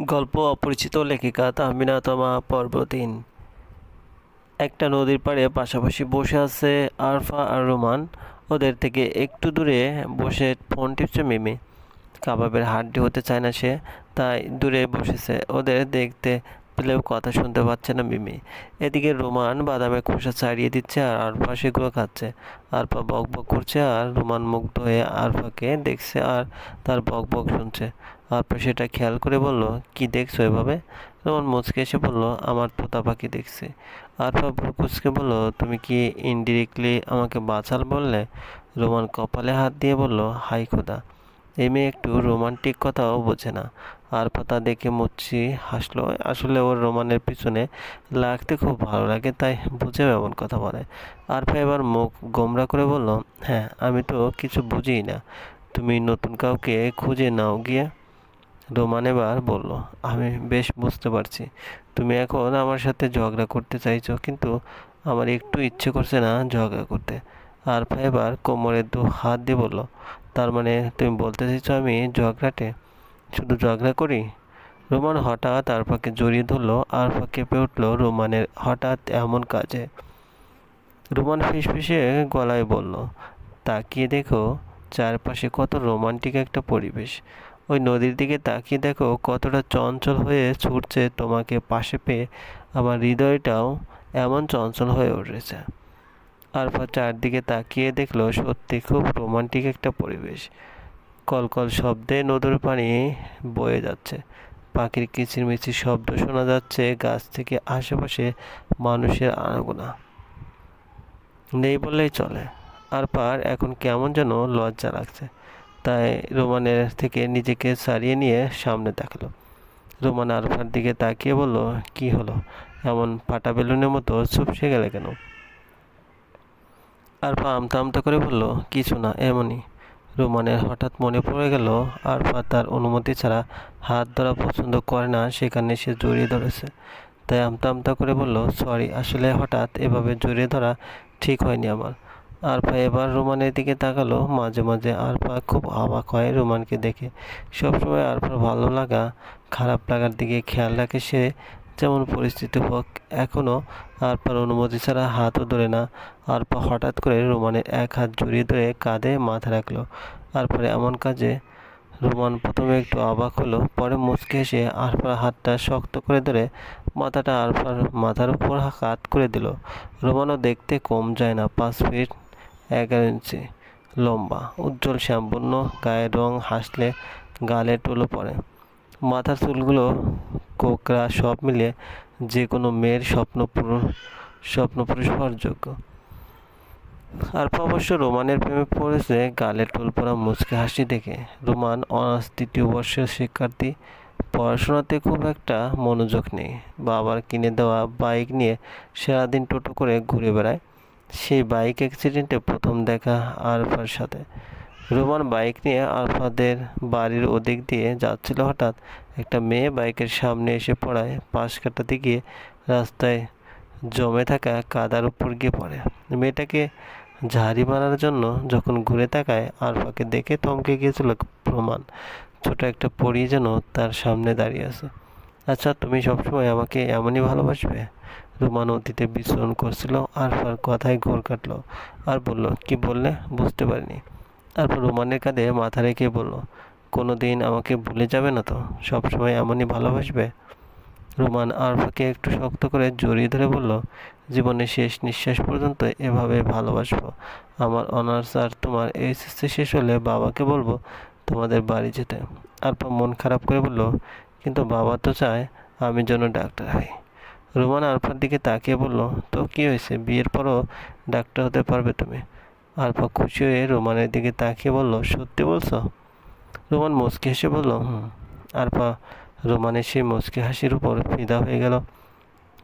গল্প অপরিচিত লেখিকা তাহমিনা তমা পর্ব তিন একটা নদীর পাড়ে পাশাপাশি বসে আছে আরফা আর রোমান। ওদের থেকে একটু দূরে বসে ফোন টিপছে মিমি। কাবাবের হাড্ডি হতে চায় না সে, তাই দূরে বসেছে। ওদের দেখতে পেলেও কথা শুনতে পাচ্ছে না মিমি। এদিকে রোমান বাদামের খোসা ছাড়িয়ে দিচ্ছে আর আরফা সেগুলো খাচ্ছে। আরফা বক বক করছে আর রোমান মুগ্ধ হয়ে আরফাকে দেখছে আর তার বক বক শুনছে। আরফা সেটা খেয়াল করে বলল, কি দেখছ এভাবে? রোমান মুচকে এসে বলল, আমার তোতা পাখি দেখছি। আরফা ভ্রুকুচকে বলল, তুমি কি ইনডিরেক্টলি আমাকে বাঁচাল বললে? রোমান কপালে হাত দিয়ে বলল, হাই খোদা, এই মেয়ে একটু রোমান্টিক কথাও বোঝে না। আর পাতা দেখে মুচ্ছি হাসলো, আসলে ওর রোমানের পিছনে লাগতে খুব ভালো লাগে, তাই বুঝেও এমন কথা বলে। আর এবার মুখ গোমরা করে বলল হ্যাঁ আমি তো কিছু বুঝিই না। তুমি নতুন কাউকে খুঁজে নাও গিয়ে। রোমান এবার বলল, আমি বেশ বুঝতে পারছি। তুমি এখন আমার সাথে ঝগড়া করতে চাইছো, কিন্তু আমার একটু ইচ্ছে করছে না ঝগড়া করতে। আর এবার কোমরে দু হাত দিয়ে বলল, তার মানে তুমি বলতে চাইছো আমি ঝগড়াটে? শুধু ঝগড়া করি? রোমান হঠাৎ আরফাকে জড়িয়ে ধরলো, আরফা কেঁপে উঠল রোমানের হঠাৎ এমন কাজে। রোমান ফিসফিসে গলায় বলল, তাকিয়ে দেখো, চারপাশে কত রোমান্টিক একটা পরিবেশ। ওই নদীর দিকে তাকিয়ে দেখো কতটা চঞ্চল হয়ে ছুটছে তোমাকে পাশে পেয়ে। আমার হৃদয়টাও এমন চঞ্চল হয়ে উঠেছে। আরফা চারদিকে তাকিয়ে দেখল সত্যি খুব রোমান্টিক একটা পরিবেশ। কলকল শব্দে নদীর পানি বয়ে যাচ্ছে। পাখির কিচিরমিচির শব্দ শোনা যাচ্ছে গাছ থেকে আশেপাশে মানুষের আনাগোনা। নেই বললেই চলে। আর পার এখন কেমন যেন লজ্জা লাগছে। তাই রোমানের থেকে নিজেকে সারিয়ে নিয়ে সামনে দেখল রোমান আরফার দিকে তাকিয়ে বলল, কি হলো? এমন পাটা বেলুনের মতো চুপসে গেলে কেন? আরফা আমতা আমতা করে বলল, কিছু না, এমনই। রোমানের হঠাৎ মনে পড়ে গেল, আরফা তার অনুমতি ছাড়া হাত ধরা পছন্দ করে না, সেখানে সে জড়িয়ে ধরেছে। তাই আমতা আমতা করে বলল, সরি, আসলে হঠাৎ এভাবে জড়িয়ে ধরা ঠিক হয়নি আমার। আরফা এবার রোমানের দিকে তাকালো। মাঝে মাঝে আরফা খুব অবাক হয় রোমানকে দেখে। সবসময় আরফার ভালো লাগা, খারাপ লাগার দিকে খেয়াল রাখে সে। যেমন পরিস্থিতি হোক এখনও আরপার অনুমতি ছাড়া হাতও ধরে না। আরপা হঠাৎ করে রোমানের এক হাত জড়িয়ে ধরে কাঁধে মাথা রাখল। তারপরে এমন কাজে রোমান প্রথমে একটু অবাক হলো, পরে মুচকে এসে আরফার হাতটা শক্ত করে ধরে মাথাটা আরফার মাথার উপর হাত করে দিল। রোমানও দেখতে কম যায় না, পাঁচ ফিট এগারো ইঞ্চি লম্বা, উজ্জ্বল শ্যামপূর্ণ গায়ের রং হাসলে গালে টোলো পড়ে। মাথার চুলগুলো কোকড়া সব মিলিয়ে যে কোনো মেয়ের স্বপ্ন পূরণ স্বপ্ন পূরণ যোগ্য। আর অবশ্য রোমানের প্রেমে পড়েছে, গালে টোল পড়া মুচকে হাসি দেখে। রোমান অনার্স তৃতীয় বর্ষের শিক্ষার্থী, পড়াশোনাতে খুব একটা মনোযোগ নেই। বাবার কিনে দেওয়া বাইক নিয়ে সারাদিন টোটো করে ঘুরে বেড়ায়। সেই বাইক অ্যাক্সিডেন্টে প্রথম দেখা আরফার সাথে। রোমান বাইক নিয়ে আলফাদের বাড়ির ওদিক দিয়ে যাচ্ছিল হঠাৎ। একটা মেয়ে বাইকের সামনে এসে পড়ায়, পাশ কাটাতে গিয়ে রাস্তায় জমে থাকা কাদার উপর গিয়ে পড়ে। মেয়েটাকে ঝাড়ি মারার জন্য যখন ঘুরে তাকায় আলফাকে দেখে থমকে গিয়েছিল প্রমাণ। ছোট একটা পড়ি যেন তার সামনে দাঁড়িয়ে আছে। আচ্ছা তুমি সবসময় আমাকে এমনই ভালোবাসবে? রোমান অতীতে বিচরণ করছিল, আরফার কথায় ঘোর কাটলো। আর বলল, কি বললে? বুঝতে পারিনি। তারপর রোমানের কাঁধে মাথা রেখে বলল কোনো দিন আমাকে ভুলে যাবে না তো? সবসময় এমনই ভালোবাসবে? রোমান আরফাকে একটু শক্ত করে জড়িয়ে ধরে বলল, জীবনের শেষ নিঃশ্বাস পর্যন্ত এভাবে ভালোবাসবো। আমার অনার্স আর তোমার এইচএসসি শেষ হলে বাবাকে বলব তোমাদের বাড়ি যেতে। আরফা মন খারাপ করে বলল, কিন্তু বাবা তো চায় আমি যেন ডাক্তার হই। রোমান আরফার দিকে তাকিয়ে বলল, তো কী হয়েছে? বিয়ের পরও ডাক্তার হতে পারবে তুমি? আরফা খুশি হয়ে রোমানের দিকে তাকিয়ে বলল, সত্যি বলছো? রোমান মুচকি হেসে বলল, হুম। আরফা রোমানের সেই মুচকি হাসির উপর ফিদা হয়ে গেল।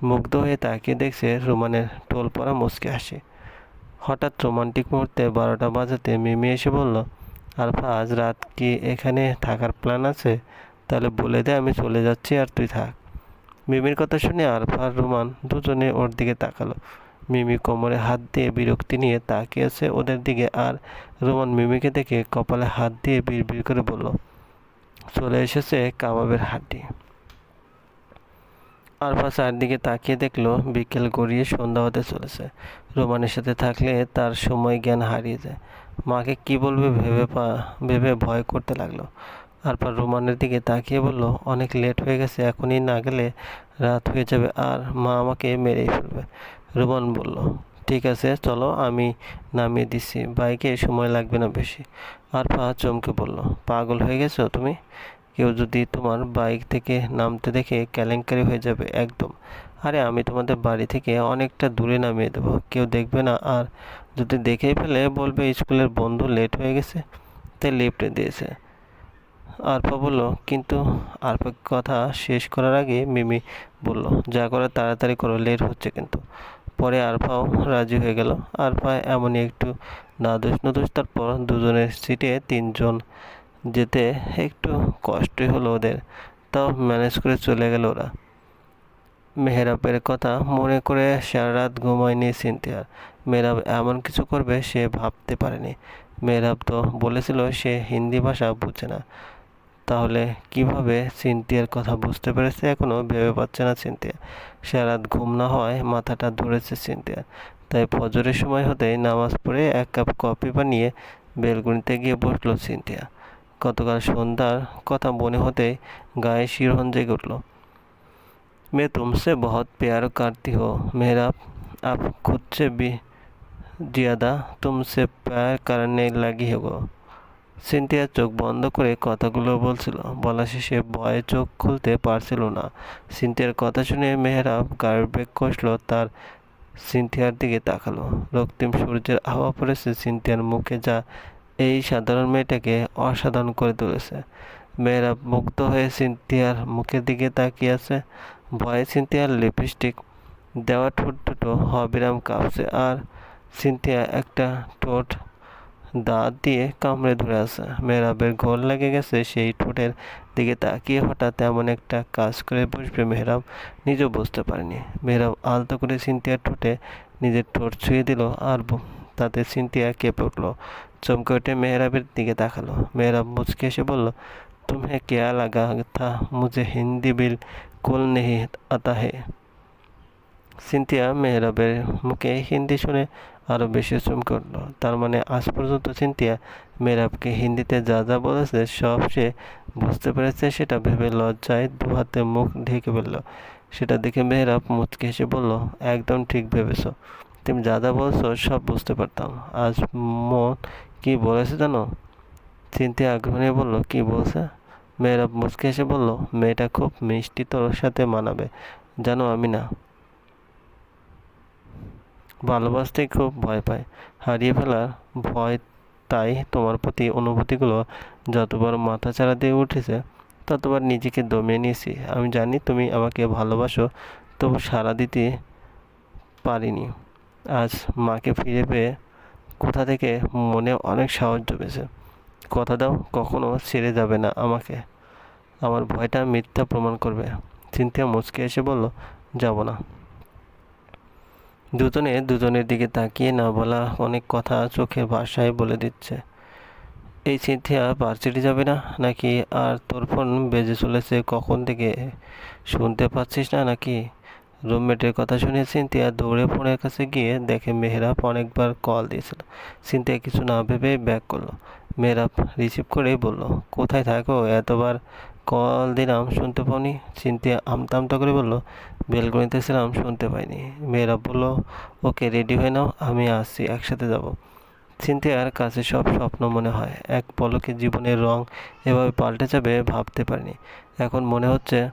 মুগ্ধ হয়ে তাকিয়ে দেখছে রোমানের টোল পরা মুচকি হাসি। হঠাৎ রোমান্টিক মুহূর্তে বারোটা বাজাতে মিমি এসে বলল আরফা আজ রাত কি এখানে থাকার প্ল্যান আছে? তাহলে বলে দে, আমি চলে যাচ্ছি আর তুই থাক। মিমির কথা শুনে আরফা আর রোমান দুজনে ওর দিকে তাকালো। মিমি কোমরে হাত দিয়ে বিরক্তি নিয়ে তাকিয়েছে ওদের দিকে আর রোমান মিমিকে দেখে কপালে হাত দিয়ে বিড় করে বলল, চলে এসেছে কাবাবের হাড্ডি। আরফা চারদিকে তাকিয়ে দেখল বিকেল গড়িয়ে সন্ধ্যা হতে চলেছে। রোমানের সাথে থাকলে তার সময় জ্ঞান হারিয়ে যায়। মাকে কি বলবে ভেবে পা ভেবে ভয় করতে লাগল। আরফা রোমানের দিকে তাকিয়ে বলল, অনেক লেট হয়ে গেছে, এখনই না গেলে রাত হয়ে যাবে আর মা আমাকে মেরেই ফেলবে। রোমান বলল, ঠিক আছে, চলো, আমি নামিয়ে দিচ্ছি। বাইকে সময় লাগবে না বেশি। আর আরফা চমকে বলল, পাগল হয়ে গেছো তুমি? কেউ যদি তোমার বাইক থেকে নামতে দেখে কেলেঙ্কারি হয়ে যাবে একদম। আরে, আমি তোমাদের বাড়ি থেকে অনেকটা দূরে নামিয়ে দেবো। কেউ দেখবে না, আর যদি দেখেই ফেলে, বলবে স্কুলের বন্ধু লেট হয়ে গেছে। তাই লিফটে দিয়েছে। আরফা বলল, কিন্তু আরফা কথা শেষ করার আগে মিমি বলল, যা করে তাড়াতাড়ি করো, লেট হচ্ছে কিন্তু। পরে আরফাও রাজি হয়ে গেল। আরফা এমনই একটু নাদুস নদুস, তারপর দুজনের সিটে তিনজন যেতে একটু কষ্টই হলো ওদের। তাও ম্যানেজ করে চলে গেল ওরা। মেহরাবের কথা মনে করে সারা রাত ঘুমায়নি সিনথিয়ার মেহরাব এমন কিছু করবে সে ভাবতে পারেনি। মেহরাব তো বলেছিল সে হিন্দি ভাষা বুঝে না। তাহলে কিভাবে সিনথিয়ার কথা বুঝতে পেরেছে এখনও ভেবে পাচ্ছে না সিনথিয়া সারা রাত ঘুম না হওয়ায় মাথাটা ধরেছে সিনথিয়া তাই ফজরের সময় হতেই নামাজ পড়ে এক কাপ কফি বানিয়ে বেলগুনিতে গিয়ে বসলো সিনথিয়া গতকাল সন্ধ্যার কথা মনে হতেই গায়ে শিরোহন জেগে উঠল मैं तुमसे बहुत प्यार करती हो मेरा अब खुद से भी ज़्यादा तुमसे प्यार करने लगी हो সিনথিয়া চোখ বন্ধ করে কথাগুলো বলছিল। বলা শেষে ভয়ে চোখ খুলতে পারছিল না। সিনথিয়ার কথা শুনে মেহরাব গার্বেক কষল, তার সিনথিয়ার দিকে তাকালো। রক্তিম সূর্যের হাওয়া পড়েছে, সিনথিয়ার মুখে যা এই সাধারণ মেয়েটাকে অসাধারণ করে তুলেছে। মেয়েরা মুগ্ধ হয়ে সিনথিয়ার মুখের দিকে তাকিয়ে আছে। ভয়ে সিনথিয়ার লিপস্টিক দেওয়া ঠোঁট দুটো হবিরাম কাঁপছে আর সিনথিয়া একটা ঠোঁট দাঁত দিয়ে কামড়ে ধরে আছে মেহরাবের ঘোর লেগে গেছে সেই ঠোঁটের দিকে তাকিয়ে হঠাৎ এমন একটা কাজ করে বসবে মেহরাব নিজেও বুঝতে পারেনি মেহরাব আলতো করে সিনথিয়ার ঠোঁটে নিজের ঠোঁট ছুঁয়ে দিল আর তাতে সিনথিয়া কেঁপে উঠলো চমকে উঠে মেহরাবের দিকে তাকালো মেহরাব মুচকে এসে বলল तुम्हें क्या लगा था मुझे हिंदी बिल्कुल नहीं आता है সিনথিয়া মেহরাবের মুখে হিন্দি শুনে আরও বেশি চমকে উঠল তার মানে আজ পর্যন্ত সিনথিয়া মেহরাবকে হিন্দিতে যা যা বলেছে, সব সে বুঝতে পেরেছে, সেটা ভেবে লজ্জায় দু হাতে মুখ ঢেকে ফেলল। সেটা দেখে মেহরাব মুচকে হেসে বলল, একদম ঠিক ভেবেছ। তুমি যা যা বলছো, সব বুঝতে পারতাম। আজ মন কি বলেছে জানো? চিন্তে আগ্রহ নিয়ে বলল, কী বলছে? মেয়েরা মুচকে এসে বলল, মেয়েটা খুব মিষ্টি তোর সাথে মানাবে। জানো আমি না। ভালোবাসতে খুব ভয় পায়। হারিয়ে ফেলার ভয় তাই তোমার প্রতি অনুভূতিগুলো যতবার মাথা চাড়া দিয়ে উঠেছে, ততবার নিজেকে দমিয়ে নিয়েছি। আমি জানি তুমি আমাকে ভালোবাসো, তবু সারা দিতে পারিনি। আজ মাকে ফিরে পেয়ে কোথা থেকে মনে অনেক সাহস জমেছে। কথা দাও, কখনো ছেড়ে যাবে না আমাকে। আমার ভয়টা মিথ্যা প্রমাণ করবে। চিন্তিয়া মুচকে এসে বলল, যাব না। দুজনে দুজনের দিকে তাকিয়ে না বলা অনেক কথা চোখের ভাষায় বলে দিচ্ছে। এই চিন্তিয়া ভার্সিটি যাবে না নাকি? আর তোর ফোন বেজে চলেছে কখন থেকে? শুনতে পাচ্ছিস না নাকি? রুমমেটের কথা শুনে সিনথিয়া দৌড়ে ফোনের কাছে গিয়ে দেখে মেহরাব অনেকবার কল দিয়েছিল। সিনথিয়া কিছু না ভেবে ব্যাক করল। মেহরাব রিসিভ করেই বলল, কোথায় থাকো? এতবার কল দিলাম, শুনতে পাওনি। চিন্তিয়া আমতা আমতা করে বলল বেলগনিতে ছিলাম, শুনতে পাইনি। মেয়েরা বলল, ওকে, রেডি হয়ে নাও, আমি আসছি, একসাথে যাব। চিন্তিয়ার কাছে সব স্বপ্ন মনে হয়। এক পলকে জীবনের রং এভাবে পাল্টে যাবে ভাবতে পারিনি। এখন মনে হচ্ছে,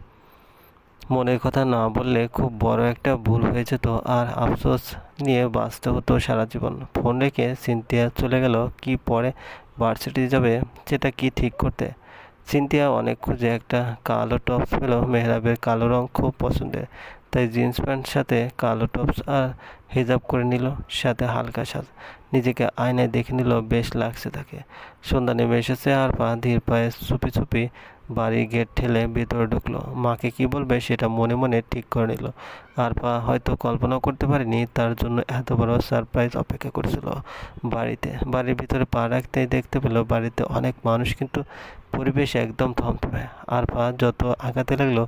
মনের কথা না বললে খুব বড় একটা ভুল হয়ে যেত আর আফসোস নিয়ে বাঁচতে হতো সারা জীবন। ফোন রেখে সিনথিয়া চলে গেল, কি পরে ভার্সিটি যাবে, সেটা কি ঠিক করতে? সিনথিয়া অনেক খুঁজে একটা কালো টপস পেল মেহরাবের কালো রং খুব পছন্দের। তাই জিন্স প্যান্ট সাথে কালো টপস আর হিজাব করে নিল, সাথে হালকা সাজ নিজেকে আয়নায় দেখে নিল, বেশ লাগছে তাকে। সন্ধ্যা নেমে এসেছে আর পা ধীর পায়ে ছুপি চুপি বাড়ির গেট ঠেলে ভেতরে ঢুকলো। মাকে কি বলবে সেটা মনে মনে ঠিক করে নিল। আর পা হয়তো কল্পনাও করতে পারেনি, তার জন্য এত বড় সারপ্রাইজ অপেক্ষা করছিল বাড়িতে। বাড়ির ভিতরে পা রাখতেই দেখতে পেল বাড়িতে অনেক মানুষ কিন্তু পরিবেশ একদম থমথমে। আরফা যত আগাতে লাগল,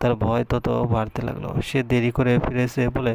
তার ভয় তত বাড়তে লাগল। সে দেরি করে ফিরেছে বলে